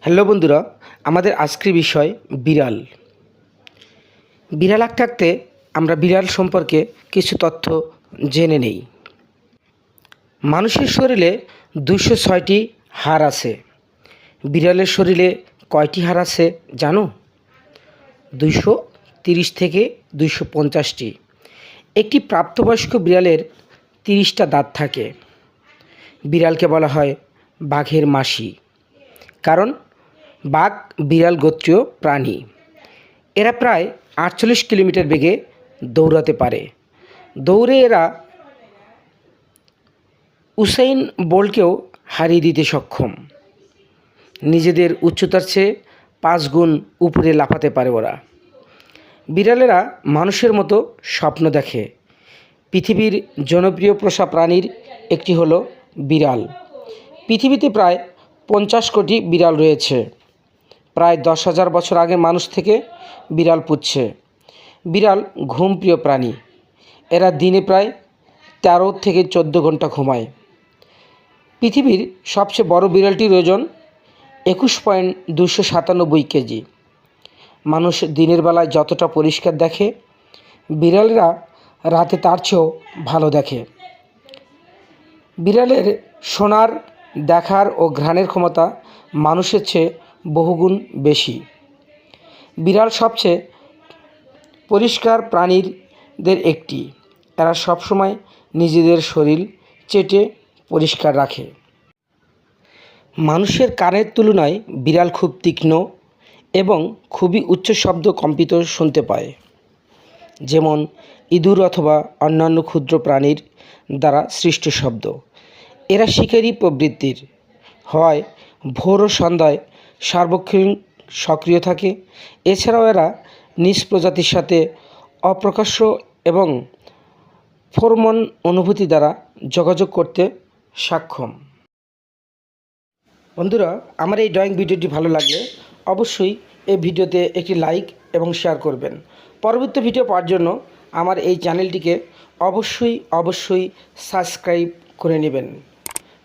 Hello বন্ধুরা, আমাদের আজকের বিষয় বিড়াল। বিড়াল থাকতে আমরা বিড়াল সম্পর্কে কিছু তথ্য জেনে নেই। মানুষের শরীরে দুশো ছয়টি হাড় আছে। বিড়ালের শরীরে কয়টি হাড় আছে জানো? দুইশো তিরিশ থেকে দুশো পঞ্চাশটি। একটি প্রাপ্তবয়স্ক বিড়ালের তিরিশটা দাঁত থাকে। বিড়ালকে বলা হয় বাঘের মাসি। কারণ বাঘ, বিড়াল, গোত্রীয়, প্রাণী। এরা প্রায় আটচল্লিশ কিলোমিটার বেগে দৌড়াতে পারে। দৌড়ে এরা উসাইন বোল্টকেও হারিয়ে দিতে সক্ষম। নিজেদের উচ্চতার চেয়ে পাঁচ গুণ উপরে লাফাতে পারে ওরা। বিড়ালেরা মানুষের মতো স্বপ্ন দেখে। পৃথিবীর জনপ্রিয় পোষা প্রাণীর একটি হলো বিড়াল। পৃথিবীতে প্রায় পঞ্চাশ কোটি বিড়াল রয়েছে। প্রায় দশ হাজার বছর আগে মানুষ থেকে বিড়াল পুচ্ছে বিড়াল ঘুমপ্রিয় প্রাণী। এরা দিনে প্রায় তেরো থেকে চোদ্দ ঘণ্টা ঘুমায়। পৃথিবীর সবচেয়ে বড় বিড়ালটির ওজন একুশ পয়েন্ট দুশো সাতানব্বই কেজি। মানুষ দিনের বেলায় যতটা পরিষ্কার দেখে, বিড়ালরা রাতে তার চেয়েও ভালো দেখে। বিড়ালের শোনার, দেখার ও ঘ্রাণের ক্ষমতা মানুষের চেয়ে বহুগুণ বেশি। বিড়াল সবচেয়ে পরিষ্কার প্রাণীদের একটি। এরা সবসময় নিজেদের শরীর চেটে পরিষ্কার রাখে। মানুষের কানের তুলনায় বিড়াল খুব তীক্ষ্ণ এবং খুবই উচ্চ শব্দ কম্পিত শুনতে পায়। যেমন ইঁদুর অথবা অন্যান্য ক্ষুদ্র প্রাণীর দ্বারা সৃষ্ট শব্দ। এরা শিকারী প্রবৃত্তির। হয় ভোর ও সন্ধ্যায় সার্বক্ষণিক সক্রিয় থাকে। এছাড়াও এরা নিজ প্রজাতির সাথে অপ্রকাশ্য এবং ফোরমন অনুভূতি দ্বারা যোগাযোগ করতে সক্ষম। বন্ধুরা, আমার এই ড্রয়িং ভিডিওটি ভালো লাগলে অবশ্যই এই ভিডিওতে একটি লাইক এবং শেয়ার করবেন। পরবর্তী ভিডিও পাওয়ার জন্য আমার এই চ্যানেলটিকে অবশ্যই অবশ্যই সাবস্ক্রাইব করে নেবেন।